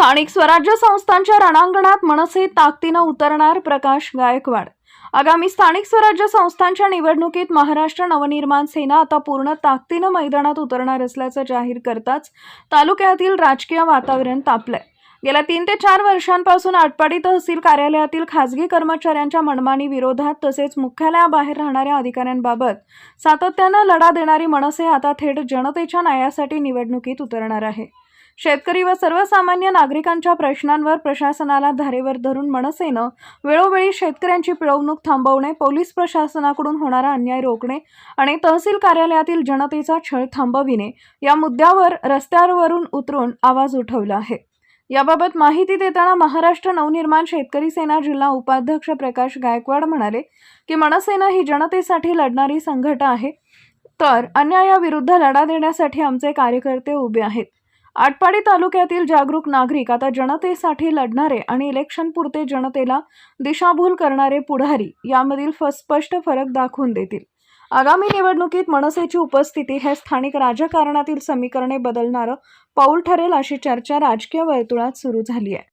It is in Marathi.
स्थानिक स्वराज्य संस्थांच्या रणांगणात मनसे ताकदीनं उतरणार प्रकाश गायकवाड. आगामी स्थानिक स्वराज्य संस्थांच्या निवडणुकीत महाराष्ट्र नवनिर्माण सेना आता पूर्ण ताकदीनं मैदानात उतरणार असल्याचं जाहीर करताच तालुक्यातील राजकीय वातावरण तापलंय. गेल्या तीन ते चार वर्षांपासून आटपाडी तहसील कार्यालयातील खासगी कर्मचाऱ्यांच्या मनमानी विरोधात तसेच मुख्यालयाबाहेर राहणाऱ्या अधिकाऱ्यांबाबत सातत्यानं लढा देणारी मनसे आता थेट जनतेच्या न्यायासाठी निवडणुकीत उतरणार आहे. शेतकरी व सर्वसामान्य नागरिकांच्या प्रश्नांवर प्रशासनाला धारेवर धरून मनसेनं वेळोवेळी शेतकऱ्यांची पिळवणूक थांबवणे पोलीस प्रशासनाकडून होणारा अन्याय रोखणे आणि तहसील कार्यालयातील जनतेचा छळ थांबविणे या मुद्द्यावर रस्त्यावरून उतरून आवाज उठवला आहे. याबाबत माहिती देताना महाराष्ट्र नवनिर्माण शेतकरी सेना जिल्हा उपाध्यक्ष प्रकाश गायकवाड म्हणाले की मनसेना ही जनतेसाठी लढणारी संघटना आहे तर अन्यायाविरुद्ध लढा देण्यासाठी आमचे कार्यकर्ते उभे आहेत. आटपाडी तालुक्यातील जागरूक नागरिक आता जनतेसाठी लढणारे आणि इलेक्शन पुरते जनतेला दिशाभूल करणारे पुढारी यामधील फ- स्पष्ट फरक दाखवून देतील. आगामी निवडणुकीत मनसेची उपस्थिती हे स्थानिक राजकारणातील समीकरणे बदलणारं पाऊल ठरेल अशी चर्चा राजकीय वर्तुळात सुरू झाली आहे.